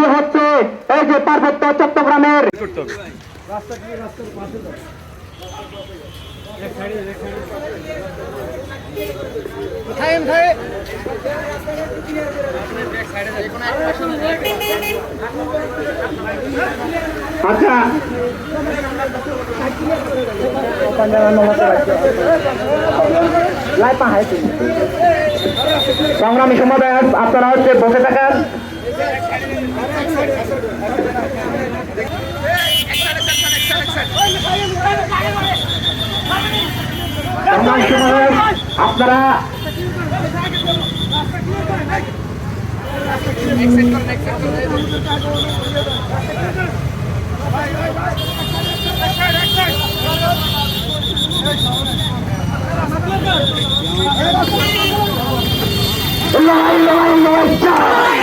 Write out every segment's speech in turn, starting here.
বৃদ্ধি হচ্ছে। এই যে পার্বত্য চট্টগ্রামের আচ্ছা। সংগ্রামী সমবায় আপনারা হচ্ছে বসে থাকার আপনারা লড়াই লড়াই চাই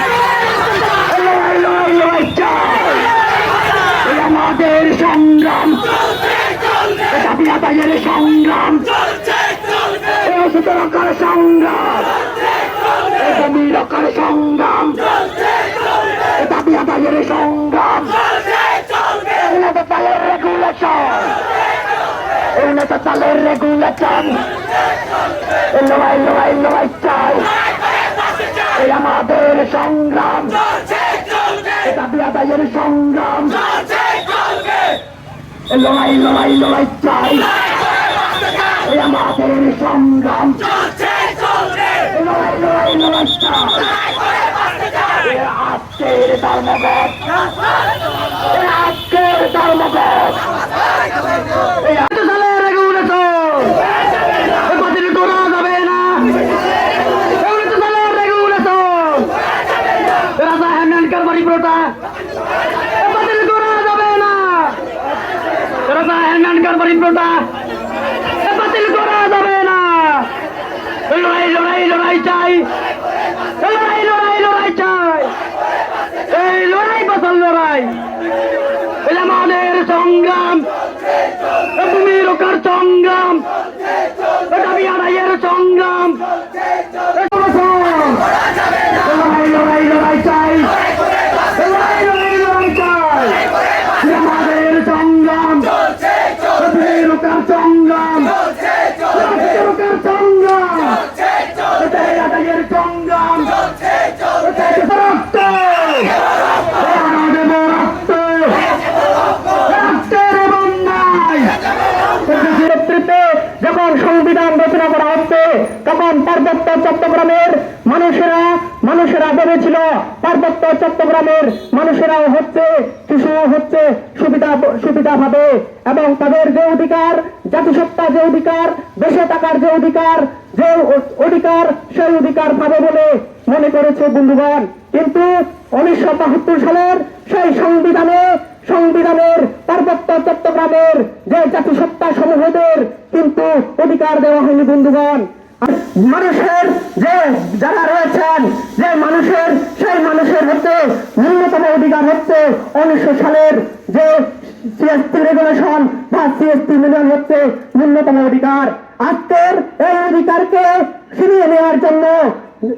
লড়াই লড়াই লড়াই চাই এই আমাদের সংগ্রাম দাবি আদায়ের সংগ্রাম ওষুধ রক্ষার সংগ্রাম? জমি রক্ষার সংগ্রাম? দাবি আদায়ের সংগ্রাম? উন্নত চালের রেগুলেশন উন্নত চালের রেগুলেশন লড়াই লড়াই লড়াই চাই। আমাদের সংগ্রাম। দাবি আদায়ের সংগ্রাম। এই লড়াই লড়াই লড়াই চাই। এই আমাদের সংগ্রাম এই লড়াই লড়াই লড়াই এই আজকের ধর্মঘট আজকের ধর্মঘট এই আজকে সালের রেগুলেশন এই বাতিল করা যাবে না এগুলো তো সালের রেগুলেশন রাজা হ্যান্ডেল কারবারি প্রোটা বাতিল করা যাবে না রাজা হ্যান্ডেল কারবারি প্রোটা বাতিল করা যাবে না লড়াই লড়াই চাই। লড়াই লড়াই লড়াই চাই। এই লড়াই বসল লড়াই। এটা আমাদের সংগ্রাম ভূমি রক্ষার সংগ্রাম আদায়ের সংগ্রাম লড়াই লড়াই লড়াই চাই লড়াই লড়াই লড়াই চাই এটা আমাদের সংগ্রাম ভূমি রক্ষার সংগ্রাম ভূমি রক্ষার সংগ্রাম দাবি আদায়ের সংগ্রাম রক্ত দেব রক্ত রক্তের বন্যায় নেতৃত্বে যখন সংবিধান হচ্ছে তখন পার্বত্য চট্টগ্রামের মানুষেরা মানুষেরা ভেবেছিল, পার্বত্য চট্টগ্রামের মানুষেরাও হচ্ছে শিশু হচ্ছে সুবিধা সুবিধা পাবে এবং তাদের যে অধিকার, জাতিসত্তা যে অধিকার, দেশে থাকার যে অধিকার যে অধিকার, সেই অধিকার পাবে বলে মনে করেছে বন্ধুগণ। কিন্তু উনিশশো বাহাত্তর সালের সেই সংবিধানে, সংবিধানের পার্বত্য চট্টগ্রামের যে জাতিসত্তা সমূহদের কিন্তু অধিকার দেওয়া হয়নি, বন্ধুগণ। মানুষের যে যারা রয়েছেন, যে মানুষের, সেই মানুষের হচ্ছে ন্যূনতম অধিকার হচ্ছে উনিশশো সালের যে সিএসপি রেগুলেশন বা সিএসপি মিলন হচ্ছে ন্যূনতম অধিকার। আজকের এই অধিকারকে ফিরিয়ে নেওয়ার জন্য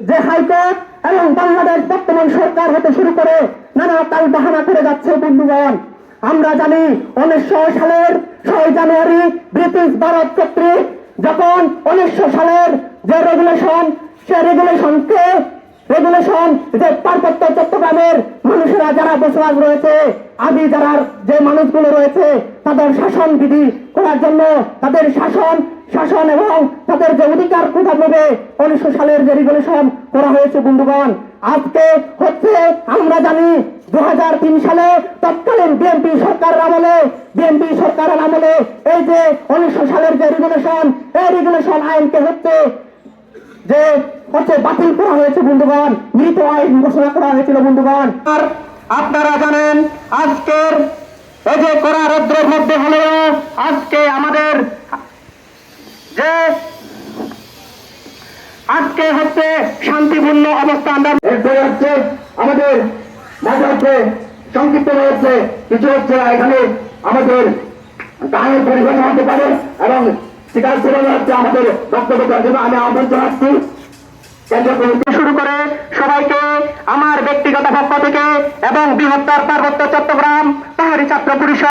যে হাইকোর্ট এবং বাংলাদেশ বর্তমান সরকার হতে শুরু করে, নানা তাল বাহানা করে যাচ্ছে, বন্ধুগণ। আমরা জানি উনিশশো সালের ছয় জানুয়ারি ব্রিটিশ ভারত কর্তৃক যখন উনিশশো সালের যে রেগুলেশন সে রেগুলেশনকে রেগুলেশন যে পার্বত্য চট্টগ্রামের মানুষেরা যারা বসবাস রয়েছে, আদি যারা যে মানুষগুলো রয়েছে, তাদের শাসন বিধি করার জন্য তাদের শাসন শাসন এবং তাদের যে অধিকার কোথা নেবে উনিশশো সালের যে রেগুলেশন করা হয়েছে বন্ধুগণ, আজকে হচ্ছে আমরা জানি দু সালে তৎকালীন বিএনপি সরকারের আমলে, বিএনপি সরকারের আমলে এই যে উনিশশো সালের যে রেগুলেশন এই রেগুলেশন আইনকে হচ্ছে যে হচ্ছে বাতিল করা হয়েছে বন্ধুগণ, মৃত আইন ঘোষণা করা হয়েছিল বন্ধুগণ। আর আপনারা জানেন, আজকের এই যে করা রৌদ্রের মধ্যে হলেও আজকে আমাদের যে আজকে হচ্ছে শান্তিপূর্ণ অবস্থা আমরা আমাদের মাঝে সংক্ষিপ্ত রয়েছে কিছু হচ্ছে এখানে আমাদের গানের পরিবর্তন হতে পারে এবং শিকার সেবা হচ্ছে আমাদের বক্তব্য করার জন্য আমি আহ্বান জানাচ্ছি। শুরু করে সবাইকে আমার ব্যক্তিগত পক্ষ থেকে এবং বৃহত্তর পার্বত্য চট্টগ্রাম পাহাড়ি ছাত্র পরিষদ